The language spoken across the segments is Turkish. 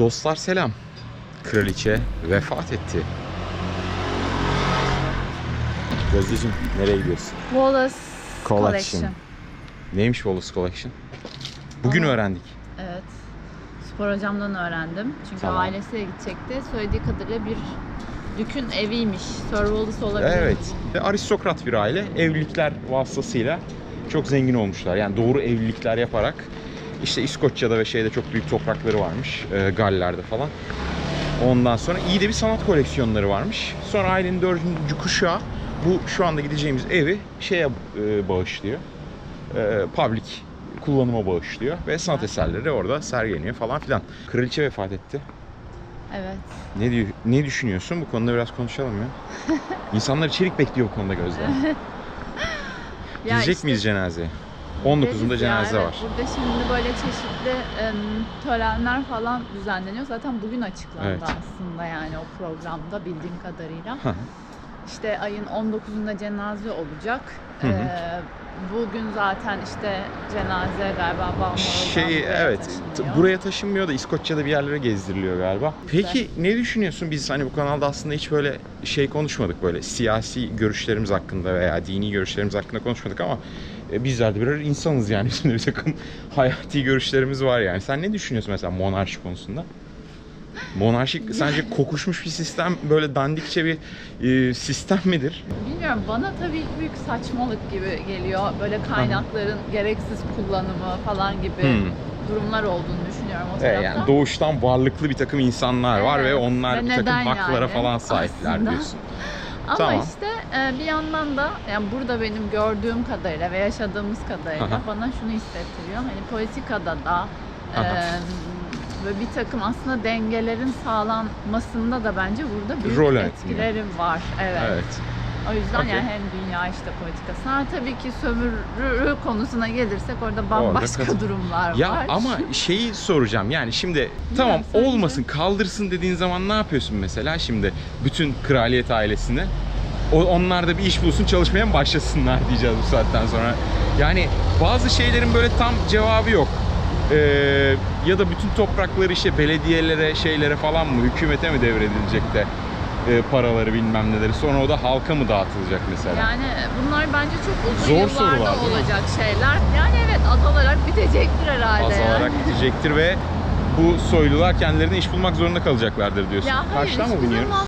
Dostlar selam. Kraliçe vefat etti. Gözdeciğim nereye gidiyorsun? Wallace Collection. Collection. Neymiş Wallace Collection? Bugün Ama- öğrendik. Evet. Spor hocamdan öğrendim. Çünkü Tamam. ailesiyle gidecekti. Söylediği kadarıyla bir dükün eviymiş. Sir Wallace olabilir. Evet. Ve aristokrat bir aile. Evlilikler vasıtasıyla çok zengin olmuşlar. Yani doğru evlilikler yaparak işte İskoçya'da ve şeyde çok büyük toprakları varmış. E, Galler'de falan. Ondan sonra iyi de bir sanat koleksiyonları varmış. Sonra ailenin dördüncü kuşağı bu şu anda gideceğimiz evi şeye e, bağışlıyor. E, public kullanıma bağışlıyor ve sanat eserleri orada sergileniyor falan filan. Kraliçe vefat etti. Evet. Ne diyor, ne düşünüyorsun? Bu konuda biraz konuşalım ya. İnsanlar içerik bekliyor bu konuda Gözde. Ya Gidecek işte miyiz cenazeye? 19'unda deriz cenaze var. Burada şimdi böyle çeşitli em, törenler falan düzenleniyor. Zaten bugün açıklandı Evet. aslında yani o programda bildiğim kadarıyla. İşte ayın 19'unda cenaze olacak. Hı hı. Ee, bugün zaten işte cenaze galiba Balmoral'dan Şey buraya evet taşınıyor. buraya taşınmıyor da İskoçya'da bir yerlere gezdiriliyor galiba. Peki ne düşünüyorsun? Biz hani bu kanalda aslında hiç böyle şey konuşmadık böyle siyasi görüşlerimiz hakkında veya dini görüşlerimiz hakkında konuşmadık ama e, bizler de birer insanız yani. De bir takım hayati görüşlerimiz var yani. Sen ne düşünüyorsun mesela monarşi konusunda? Monarşi sence kokuşmuş bir sistem böyle dandikçe bir e, sistem midir? Bilmiyorum bana tabii büyük saçmalık gibi geliyor. Böyle kaynakların gereksiz kullanımı falan gibi Hmm. durumlar olduğunu düşünüyorum o Evet, yani doğuştan varlıklı bir takım insanlar var ve onlar Ve bir takım haklara yani? falan sahipler Aslında. diyorsun. Ama Tamam. işte e, bir yandan da yani burada benim gördüğüm kadarıyla ve yaşadığımız kadarıyla Aha. bana şunu hissettiriyor. Hani politikada da e, Aha. Ve bir takım aslında dengelerin sağlanmasında da bence burada büyük Rol etkileri var. Evet. Evet. O yüzden Okey. yani hem dünya işte politikası. Ha tabii ki sömürü konusuna gelirsek orada bambaşka kat- durumlar Ya var. ama şeyi soracağım yani şimdi tamam sence? olmasın kaldırsın dediğin zaman ne yapıyorsun mesela şimdi bütün kraliyet ailesini onlar da bir iş bulsun çalışmaya mı başlasınlar diyeceğiz bu saatten sonra. Yani bazı şeylerin böyle tam cevabı yok. Ee, ya da bütün toprakları işte belediyelere şeylere falan mı hükümete mi devredilecek de e, paraları bilmem neleri sonra o da halka mı dağıtılacak mesela? Yani bunlar bence çok uzun Zor yıllarda sorular, olacak şeyler. Yani evet azalarak bitecektir herhalde. azalarak yani. bitecektir ve bu soylular kendilerine iş bulmak zorunda kalacaklardır diyorsun. Ya hayır, mı biniyoruz? zaman-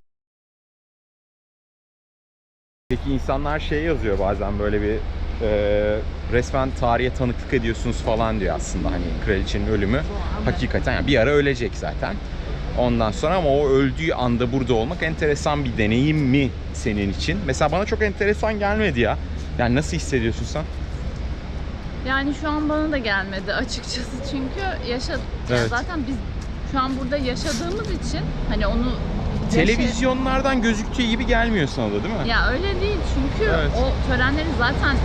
Peki insanlar şey yazıyor bazen böyle bir e, resmen tarihe tanıklık ediyorsunuz falan diyor aslında hani kraliçenin ölümü. Hakikaten yani bir ara ölecek zaten. Ondan sonra ama o öldüğü anda burada olmak enteresan bir deneyim mi senin için? Mesela bana çok enteresan gelmedi ya. Yani nasıl hissediyorsun sen? Yani şu an bana da gelmedi açıkçası çünkü yaşa Evet. zaten biz şu an burada yaşadığımız için hani onu Televizyonlardan gözüktüğü gibi gelmiyor sana da değil mi? Ya öyle değil çünkü Evet. o törenleri zaten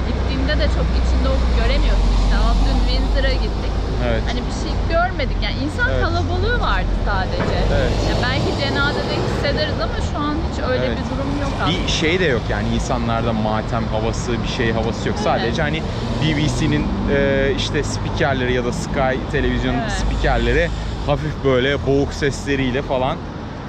gittiğinde de çok içinde olup göremiyorsun işte. Ama dün Windsor'a gittik. Evet. Hani bir şey görmedik. Yani insan Evet. kalabalığı vardı sadece. Evet. Ya belki cenazede hissederiz ama şu an hiç öyle Evet. bir durum yok aslında. bir şey de yok yani insanlarda matem havası bir şey havası yok. Sadece hani BBC'nin e, işte spikerleri ya da Sky televizyon Evet. spikerleri hafif böyle boğuk sesleriyle falan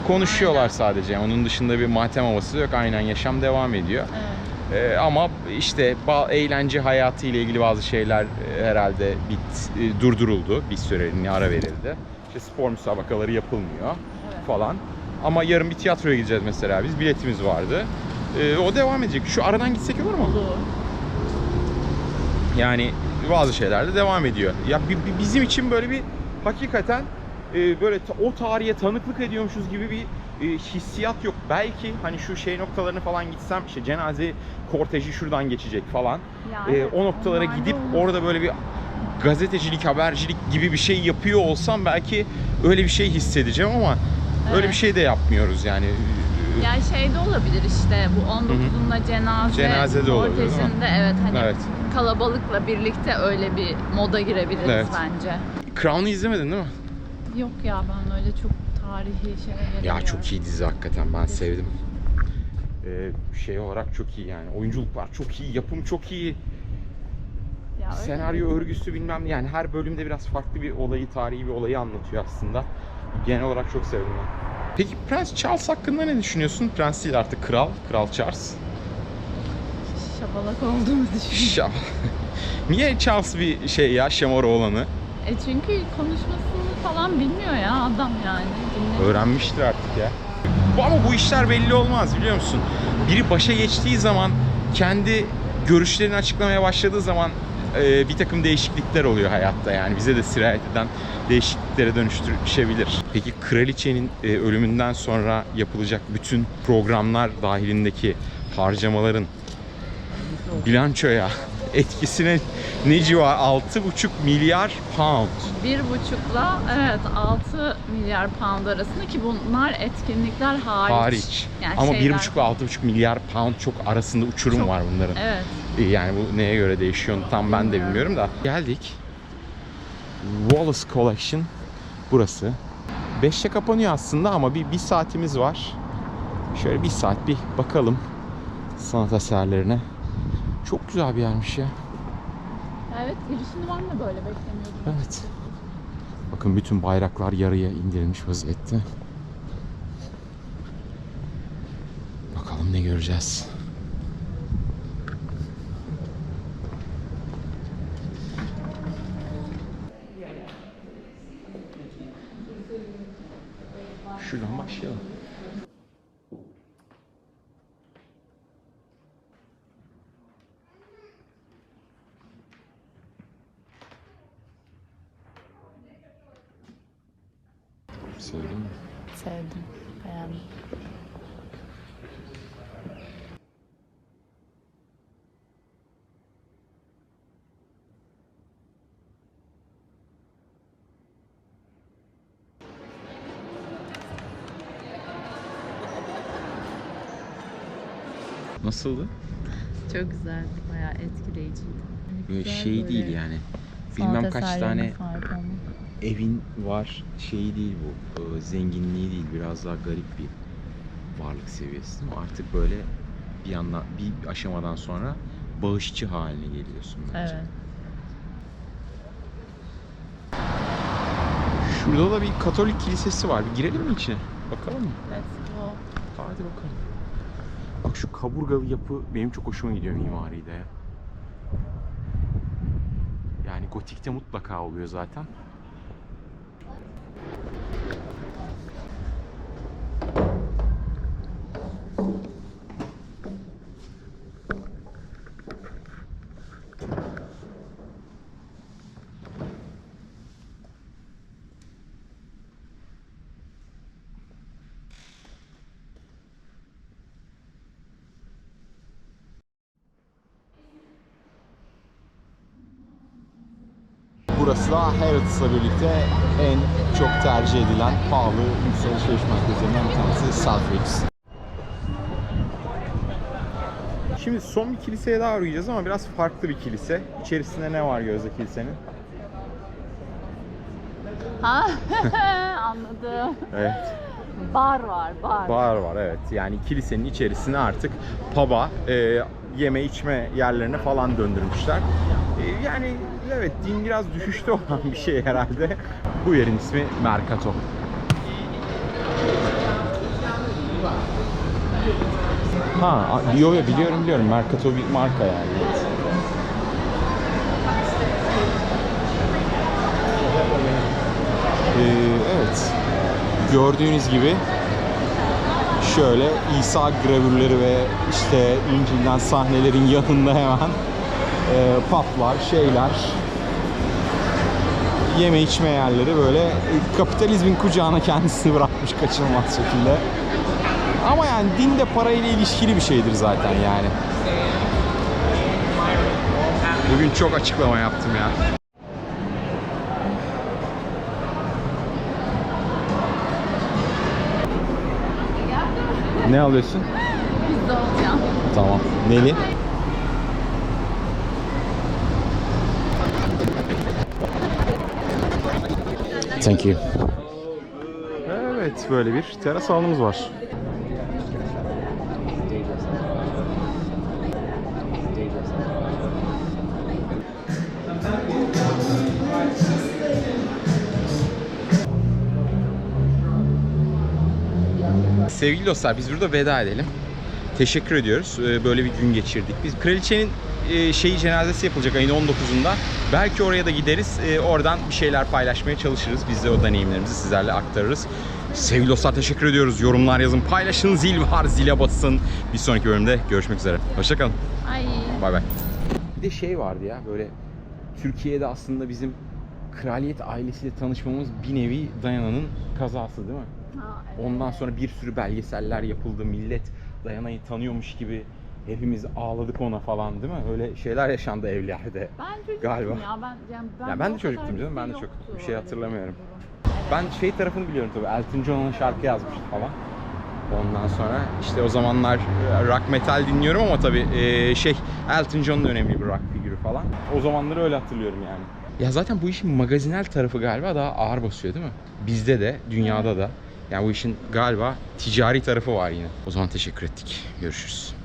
konuşuyorlar Aynen. sadece. Onun dışında bir matem havası yok. Aynen yaşam devam ediyor. Evet. E, ama işte eğlence hayatı ile ilgili bazı şeyler e, herhalde bit e, durduruldu. Bir süreliğine ara verildi. İşte spor müsabakaları yapılmıyor Evet. falan. Ama yarın bir tiyatroya gideceğiz mesela biz. Biletimiz vardı. Ee, o devam edecek. Şu aradan gitsek olur mu? Olur. Yani bazı şeyler de devam ediyor. Ya bi- bi- bizim için böyle bir hakikaten e, böyle o tarihe tanıklık ediyormuşuz gibi bir e, hissiyat yok. Belki hani şu şey noktalarını falan gitsem işte cenaze korteji şuradan geçecek falan. Ya Ee, evet, o noktalara gidip olur. orada böyle bir gazetecilik, habercilik gibi bir şey yapıyor olsam belki öyle bir şey hissedeceğim ama öyle Evet. bir şey de yapmıyoruz yani. Yani şey de olabilir işte bu 19'unda cenaze Cenazede kortejinde evet hani Evet. kalabalıkla birlikte öyle bir moda girebiliriz Evet. bence. Crown'u izlemedin değil mi? Yok ya ben öyle çok tarihi şeyler Ya çok iyi dizi hakikaten ben sevdim. Ee, şey olarak çok iyi yani. Oyunculuklar çok iyi, yapım çok iyi. Ya. Senaryo örgüsü bilmem ne. yani her bölümde biraz farklı bir olayı, tarihi bir olayı anlatıyor aslında. Genel olarak çok sevdim ben. Peki Prens Charles hakkında ne düşünüyorsun? Prens değil artık kral, Kral Charles. Şabalak olduğumu düşünüyorum. Şa Niye Charles bir şey ya şamar oğlanı? E çünkü konuşmasını falan bilmiyor ya adam yani. Dinle- Öğrenmiştir artık ya. Ama bu işler belli olmaz biliyor musun? Biri başa geçtiği zaman kendi görüşlerini açıklamaya başladığı zaman e, bir takım değişiklikler oluyor hayatta yani bize de sirayet eden değişikliklere dönüştürebilir. Peki kraliçenin e, ölümünden sonra yapılacak bütün programlar dahilindeki harcamaların bilançoya etkisine ne civar 6,5 milyar pound. Bir buçukla evet 6 milyar pound arasında ki bunlar etkinlikler hariç. hariç. Yani Ama şeyler- 1,5 ile 6,5 milyar pound çok arasında uçurum Çok. var bunların. Evet. Yani bu neye göre değişiyor tam ben de Bilmiyorum. da. Geldik. Wallace Collection burası. 5'te kapanıyor aslında ama bir, bir saatimiz var. Şöyle bir saat bir bakalım sanat eserlerine. Çok güzel bir yermiş ya. Evet girişinde var mı böyle beklemiyordum. Evet. Bakın bütün bayraklar yarıya indirilmiş vaziyette. Bakalım ne göreceğiz. Şuradan başlayalım. Sevdim mi? Sevdim. Beğendim. Nasıldı? Çok güzeldi. Bayağı etkileyiciydi. Böyle Güzel şey böyle değil yani. sanat Bilmem kaç tane olmak. Evin var şeyi değil bu. e, Zenginliği değil. Biraz daha garip bir varlık seviyesi değil mi? Artık böyle bir yandan bir aşamadan sonra bağışçı haline geliyorsun bence. Evet. Şurada da bir Katolik kilisesi var. Bir girelim mi içine? Bakalım mı? Go. Hadi bakalım. Bak şu kaburgalı yapı benim çok hoşuma gidiyor mimaride ya. Yani gotikte mutlaka oluyor zaten. Burası da Harrods'la birlikte en çok tercih edilen pahalı lüks alışveriş merkezlerinden bir tanesi Selfridges. Şimdi son bir kiliseye daha uğrayacağız ama biraz farklı bir kilise. İçerisinde ne var Gözde kilisenin? Ha anladım. Evet. Bar var, bar. Bar var evet. Yani kilisenin içerisine artık pub'a, e, yeme içme yerlerine falan döndürmüşler. E, yani evet din biraz düşüşte olan bir şey herhalde. Bu yerin ismi Mercato. Ha, yo, yo, biliyorum biliyorum. Mercato bir marka yani. Ee, evet. Gördüğünüz gibi şöyle İsa gravürleri ve işte İncil'den sahnelerin yanında hemen e, paplar, şeyler, yeme içme yerleri böyle kapitalizmin kucağına kendisini bırakmış kaçınılmaz şekilde. Ama yani din de parayla ilişkili bir şeydir zaten yani. Bugün çok açıklama yaptım ya. Ne alıyorsun? Pizza alacağım. Tamam. Neli? Thank you. Evet böyle bir teras alanımız var. Sevgili dostlar biz burada veda edelim. Teşekkür ediyoruz. Ee, Böyle bir gün geçirdik. Biz kraliçenin e, şeyi cenazesi yapılacak ayın 19'unda. Belki oraya da gideriz. Ee, Oradan bir şeyler paylaşmaya çalışırız. Biz de o deneyimlerimizi sizlerle aktarırız. Sevgili dostlar teşekkür ediyoruz. Yorumlar yazın, paylaşın, zil var, zile basın. Bir sonraki bölümde görüşmek üzere. Hoşçakalın. Ay. Bay bay. Bir de şey vardı ya böyle Türkiye'de aslında bizim kraliyet ailesiyle tanışmamız bir nevi Dayana'nın kazası değil mi? Ha, evet. Ondan sonra bir sürü belgeseller yapıldı. Millet Dayana'yı tanıyormuş gibi hepimiz ağladık ona falan değil mi? Öyle şeyler yaşandı evlerde. Ben çocuktum Galiba. ya. Ben, yani ben, Ya ben de çocuktum canım, ben de çok bir şey hatırlamıyorum. Ben şey tarafını biliyorum tabii. Elton John'un şarkı yazmıştı falan. Ondan sonra işte o zamanlar e, rock metal dinliyorum ama tabii e, şey Elton John'un önemli bir rock figürü falan. O zamanları öyle hatırlıyorum yani. Ya zaten bu işin magazinel tarafı galiba daha ağır basıyor değil mi? Bizde de, dünyada da. Yani bu işin galiba ticari tarafı var yine. O zaman teşekkür ettik. Görüşürüz.